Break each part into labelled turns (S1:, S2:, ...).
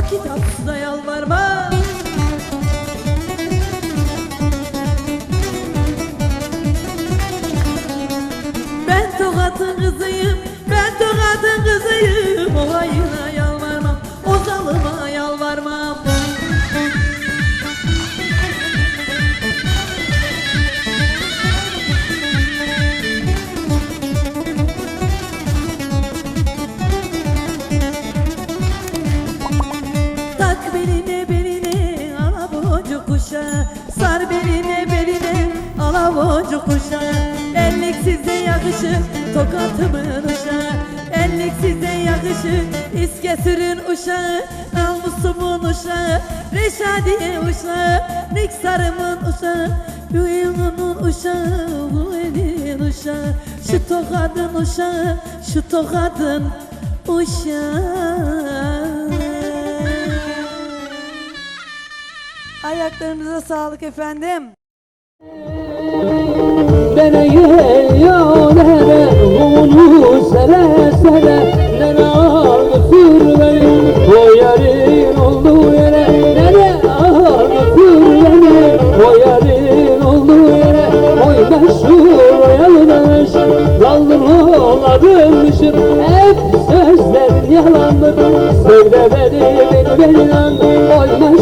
S1: o kitapsıza yalvarma Ben tokatın kızıyım, ben tokatın kızıyım, o hayır alaboncuk kuşa Ellik size yakışır tokatımın uşağı. Ellik size yakışır İskesür'ün uşağı Namusumun uşağı. Reşadiye uşağı Niksarımın uşağı. Yüyümünün uşağı Bu elin uşağı. Şu tokadın uşağı Şu tokadın uşağı. Ayaklarınıza sağlık efendim.
S2: Ya nere Onu sere sere. Nere al götür beni O yarın olduğu yere Nere al götür beni O yarın olduğu yere Oy Hep sözlerin yalandır Söyle beni beni beni lan Oy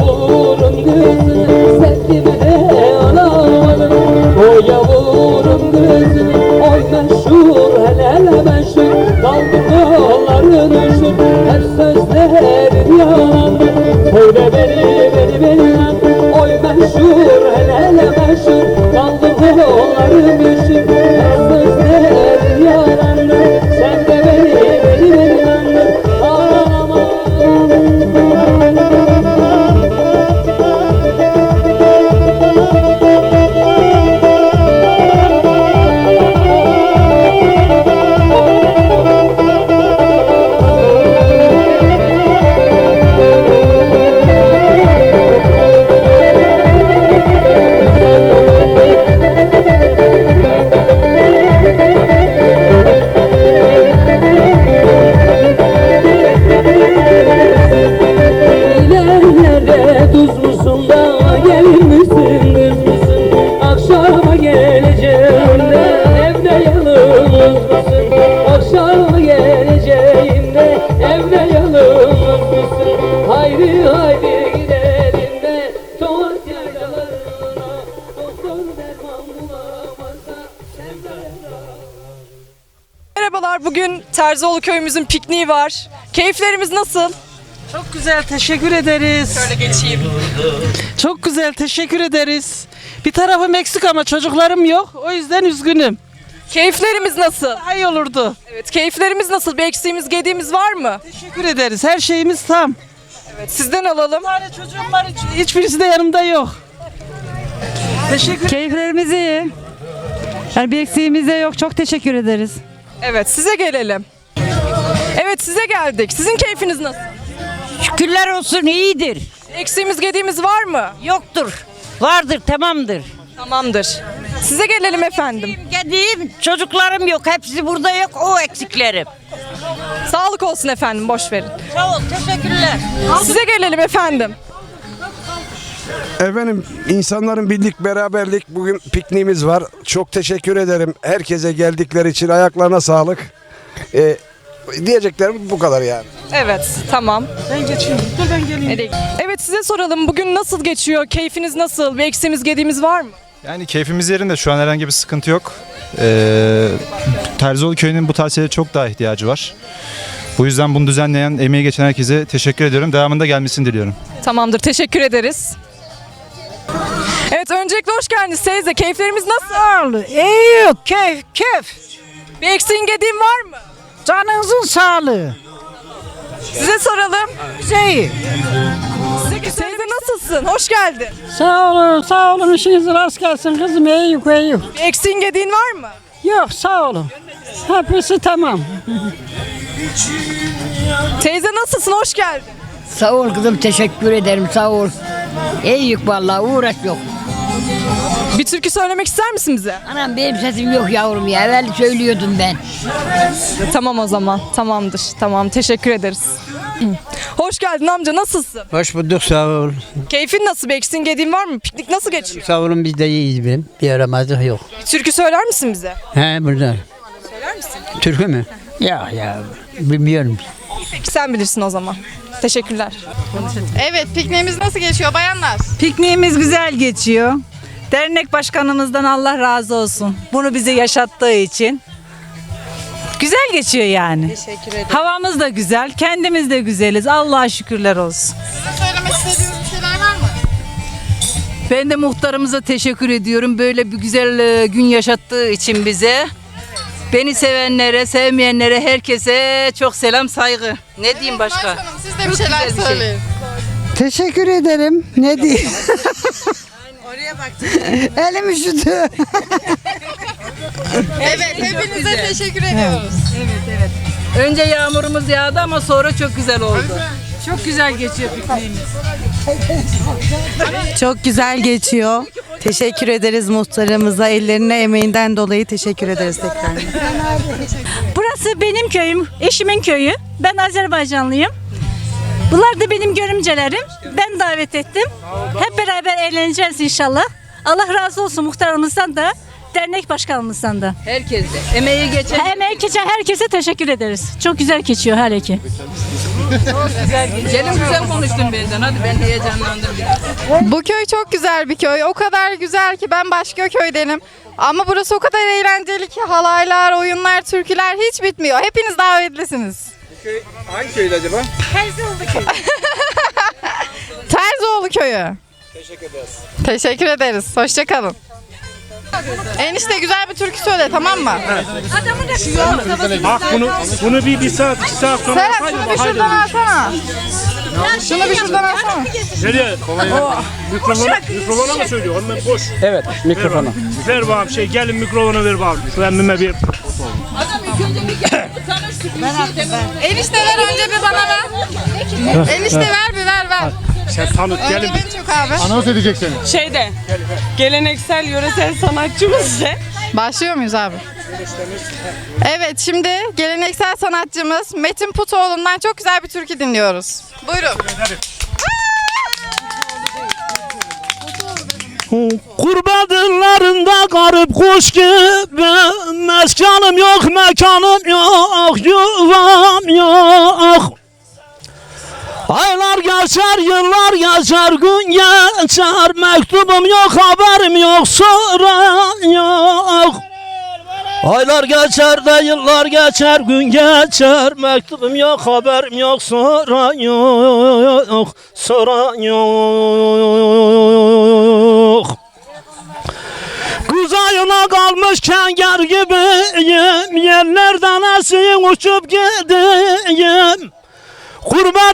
S2: o
S3: Merhabalar, bugün Terzioğlu köyümüzün pikniği var. Keyiflerimiz nasıl?
S4: Çok güzel teşekkür ederiz.
S3: Şöyle geçeyim.
S4: Çok güzel teşekkür ederiz. Bir tarafım eksik ama çocuklarım yok. O yüzden üzgünüm.
S3: Keyiflerimiz nasıl?
S4: Daha iyi olurdu.
S3: Evet, keyiflerimiz nasıl? Bir eksiğimiz, gediğimiz var mı?
S4: Teşekkür ederiz. Her şeyimiz tam.
S3: Evet, sizden alalım.
S4: Bir tane çocuğum var hiç, hiçbirisi de yanımda yok. Teşekkür
S5: Keyiflerimiz iyi. Yani bir eksiğimiz de yok. Çok teşekkür ederiz.
S3: Evet, size gelelim. Evet, size geldik. Sizin keyfiniz nasıl?
S5: Şükürler olsun iyidir.
S3: Eksiğimiz gediğimiz var mı?
S5: Yoktur. Vardır tamamdır.
S3: Tamamdır. Size gelelim efendim.
S5: Gideyim çocuklarım yok. Hepsi burada yok. O eksiklerim.
S3: Sağlık olsun efendim boş verin.
S5: Sağ ol. Teşekkürler.
S3: Size gelelim efendim.
S6: Efendim insanların birlik beraberlik bugün pikniğimiz var. Çok teşekkür ederim herkese geldikleri için ayaklarına sağlık. Ee, diyeceklerim bu kadar yani.
S3: Evet tamam.
S4: Ben geçeyim. Dur ben geleyim.
S3: Evet size soralım bugün nasıl geçiyor? Keyfiniz nasıl? Bir eksiğimiz gediğimiz var mı?
S7: Yani keyfimiz yerinde şu an herhangi bir sıkıntı yok. Ee, Terzioğlu köyünün bu tarz şeylere çok daha ihtiyacı var. Bu yüzden bunu düzenleyen, emeği geçen herkese teşekkür ediyorum. Devamında gelmesini diliyorum.
S3: Tamamdır teşekkür ederiz. Evet öncelikle hoş geldiniz teyze. Keyiflerimiz nasıl?
S8: Sağlı. İyi yok. Keyif, keyif.
S3: Bir eksiğin gediğin var mı?
S8: Canınızın sağlığı.
S3: Size soralım.
S8: Şey.
S3: Teyze nasılsın? Hoş geldin.
S8: Sağ olun, sağ olun. İşiniz rast gelsin kızım. İyi yok, iyi yok.
S3: Bir eksiğin gediğin var mı?
S8: Yok, sağ olun. Hepsi tamam.
S3: Teyze nasılsın? Hoş geldin.
S9: Sağ ol kızım teşekkür ederim sağ ol. İyi yok vallahi uğraş yok.
S3: Bir türkü söylemek ister misin bize?
S9: Anam benim sesim yok yavrum ya evvel söylüyordum ben.
S3: Tamam o zaman. Tamamdır. Tamam teşekkür ederiz. Hoş geldin amca nasılsın?
S10: Hoş bulduk sağ ol.
S3: Keyfin nasıl? Bir eksiğin gediğin var mı? Piknik nasıl geçiyor?
S10: Sağ olun biz de iyiyiz benim. Bir yaramazlık yok.
S3: Bir türkü söyler misin bize?
S10: He burada. Söyler misin? Türkü mü? Ya ya bilmiyorum.
S3: Peki sen bilirsin o zaman. Teşekkürler.
S11: Evet, pikniğimiz nasıl geçiyor bayanlar?
S1: Pikniğimiz güzel geçiyor. Dernek başkanımızdan Allah razı olsun. Bunu bize yaşattığı için. Güzel geçiyor yani. Teşekkür ederim. Havamız da güzel, kendimiz de güzeliz. Allah'a şükürler olsun.
S11: Size söylemek istediğiniz bir şeyler var mı?
S1: Ben de muhtarımıza teşekkür ediyorum. Böyle bir güzel e, gün yaşattığı için bize. Beni sevenlere, sevmeyenlere, herkese çok selam, saygı. Ne diyeyim başka?
S11: Başkanım siz de bir
S1: Çok
S11: şeyler
S1: güzel bir şey.
S11: söyleyin.
S8: Teşekkür ederim. Ne diyeyim? Elim üşüdü.
S11: Evet, hepinize teşekkür ediyoruz.
S1: Önce yağmurumuz yağdı ama sonra çok güzel oldu. Çok güzel geçiyor pikniğimiz.
S12: Çok güzel geçiyor. Teşekkür ederiz muhtarımıza. Ellerine emeğinden dolayı teşekkür ederiz tekrar.
S8: Burası benim köyüm, eşimin köyü. Ben Azerbaycanlıyım. Bunlar da benim görümcelerim. Ben davet ettim. Hep beraber eğleneceğiz inşallah. Allah razı olsun muhtarımızdan da, dernek başkanımızdan da.
S1: Herkes de. Emeği geçen
S8: Emeği geçen herkese teşekkür ederiz. Çok güzel geçiyor her iki.
S1: Gelin güzel konuştun benden. Hadi ben heyecanlandım biraz.
S11: Bu köy çok güzel bir köy. O kadar güzel ki ben başka köydenim. Ama burası o kadar eğlenceli ki halaylar, oyunlar, türküler hiç bitmiyor. Hepiniz davetlisiniz.
S6: Hangi köyde acaba?
S11: Terzoğlu köyü. Teşekkür ederiz. Teşekkür ederiz. Hoşça kalın. Enişte güzel bir türkü söyle tamam mı?
S13: Bak bunu bunu bir, bir saat iki saat sonra
S11: Serap şunu bir şuradan alsana. Şunu bir şuradan alsana.
S13: Nereye? Mikrofona, mikrofona mı söylüyor? Ondan boş.
S10: Evet mikrofonu.
S13: Ver bana şey gelin mikrofonu ver bana. Şu emmime bir
S11: Enişte ver önce bir bana ver. Enişte ver bir ver ver.
S13: Sen tanıt
S11: Önce
S13: gelin.
S11: beni çok abi.
S13: Anons edecek seni.
S3: Şeyde geleneksel yöresel sanatçımız ne?
S11: Başlıyor muyuz abi? Evet şimdi geleneksel sanatçımız Metin Putoğlu'ndan çok güzel bir türkü dinliyoruz. Buyurun.
S13: Kurbadınlarında garip kuş gibi Meskanım yok, mekanım yok, yuvam geçer, yıllar geçer, gün geçer. Mektubum yok, haberim yok, soran yok. Aylar geçer de yıllar geçer, gün geçer. Mektubum yok, haberim yok, soran yok Soran yok. Kuzayına kalmış kenger gibiyim. Yerlerden esiyin uçup gideyim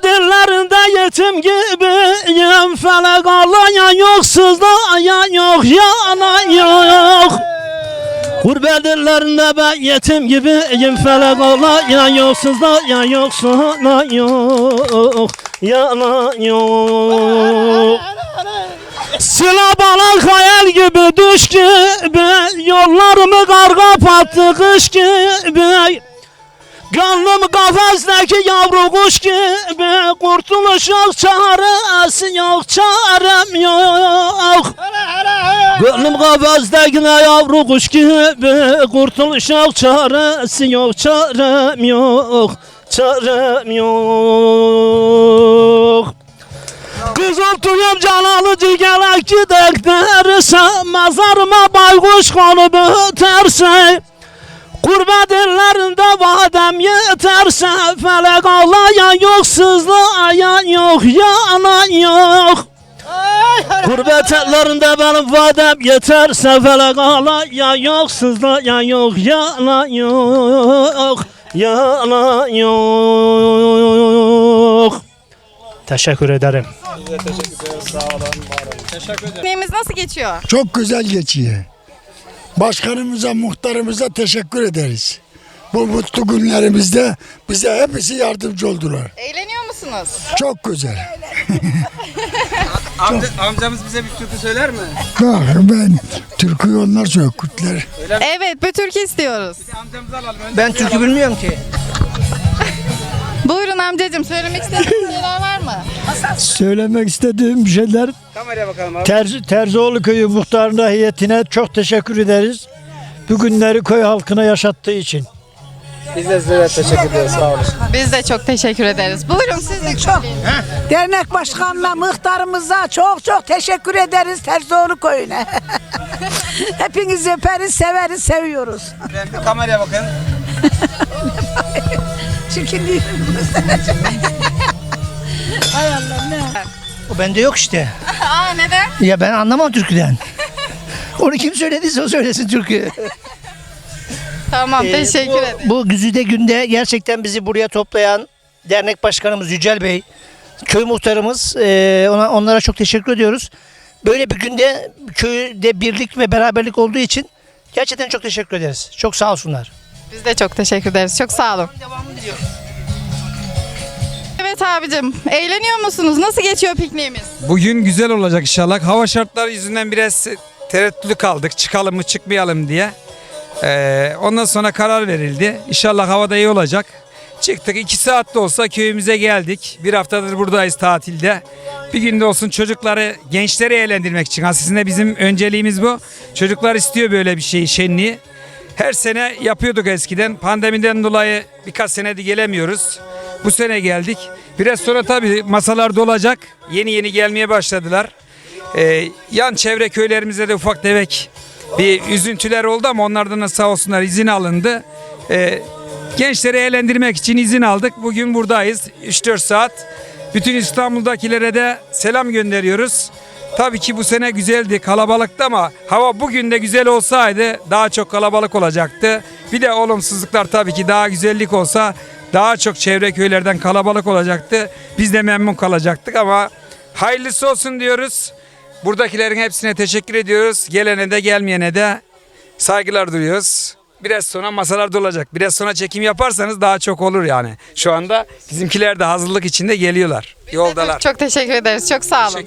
S13: Ellerinde yetim gibiyim Felek ağlayan yok sızlayan yok yanan yok. Gurbet ben yetim gibiyim felek ola ya yoksuz da ya yoksun da yok Yalan yok. Sıla bana hayal gibi düş gibi Yollarımı karga pattı kış gibi Gönlüm kafesteki yavru kuş gibi Kurtuluş yok çaresi yok çarem yok. Gönlüm kafesteki yavru kuş gibi Kurtuluş yok çaresi yok çarem yok. Çarem yok. Kızıl tuyum canalı cigelek gidek derse Mezarıma baykuş konup öterse Ellerinde vadem yeterse Felek ağlayan yok sızlayan yok yanan yok Gurbet ellerinde benim vadem yeterse Felek ağlayan yok sızlayan yok yanan yok Yanan yok Teşekkür ederim.
S11: Pikniğimiz nasıl geçiyor?
S14: Çok güzel geçiyor. Başkanımıza, muhtarımıza teşekkür ederiz. Bu mutlu günlerimizde bize hepsi yardımcı oldular.
S11: Eğleniyor musunuz?
S14: Çok güzel.
S4: Amca, amcamız bize bir türkü söyler mi?
S14: Bak ben Türk'ü onlar söylüyor, Kürtler.
S11: Evet, bir türkü istiyoruz.
S10: Ben türkü bilmiyorum ki.
S11: Amcacığım, söylemek istediğiniz şeyler var mı?
S15: Söylemek istediğim şeyler
S4: Kameraya bakalım abi.
S15: Terzi, Terzioğlu Köyü muhtarına heyetine çok teşekkür ederiz. Bu günleri köy halkına yaşattığı için.
S4: Biz de size teşekkür ederiz. Sağ olun.
S11: Biz de çok teşekkür ederiz. Buyurun siz de söyleyin.
S12: Dernek başkanına, muhtarımıza çok çok teşekkür ederiz Terzioğlu köyüne. Hepinizi öperiz, severiz, seviyoruz.
S4: Kameraya bakın.
S12: Çünkü Hay Allah ne?
S10: O bende yok işte.
S11: Aa neden?
S10: Ya ben anlamam türküden. Onu kim söylediyse o söylesin türkü.
S11: Tamam,
S10: Ee,
S11: teşekkür
S10: bu-
S11: ederim.
S10: Bu Güzide günde gerçekten bizi buraya toplayan dernek başkanımız Yücel Bey, köy muhtarımız e, ona, onlara çok teşekkür ediyoruz. Böyle bir günde köyde birlik ve beraberlik olduğu için gerçekten çok teşekkür ederiz. Çok sağ olsunlar.
S11: Biz de çok teşekkür ederiz. Çok sağ olun. Evet abicim, eğleniyor musunuz? Nasıl geçiyor pikniğimiz?
S16: Bugün güzel olacak inşallah. Hava şartları yüzünden biraz tereddütlü kaldık. Çıkalım mı çıkmayalım diye. Ee, ondan sonra karar verildi. İnşallah havada iyi olacak. Çıktık iki saat de olsa köyümüze geldik. Bir haftadır buradayız tatilde. Bir günde olsun çocukları, gençleri eğlendirmek için. Aslında bizim önceliğimiz bu. Çocuklar istiyor böyle bir şey, şenliği. Her sene yapıyorduk eskiden. Pandemiden dolayı birkaç senedir gelemiyoruz. Bu sene geldik. Biraz sonra tabii masalar dolacak. Yeni yeni gelmeye başladılar. Ee, yan çevre köylerimize de ufak tefek bir üzüntüler oldu ama onlardan da sağ olsunlar izin alındı. Ee, gençleri eğlendirmek için izin aldık. Bugün buradayız 3-4 saat. Bütün İstanbul'dakilere de selam gönderiyoruz. Tabii ki bu sene güzeldi, kalabalıktı ama hava bugün de güzel olsaydı daha çok kalabalık olacaktı. Bir de olumsuzluklar tabii ki daha güzellik olsa daha çok çevre köylerden kalabalık olacaktı. Biz de memnun kalacaktık ama hayırlısı olsun diyoruz. Buradakilerin hepsine teşekkür ediyoruz. Gelene de gelmeyene de saygılar duyuyoruz. Biraz sonra masalar dolacak. Biraz sonra çekim yaparsanız daha çok olur yani. Şu anda bizimkiler de hazırlık içinde geliyorlar. Yoldalar.
S11: Çok teşekkür ederiz. Çok sağ olun.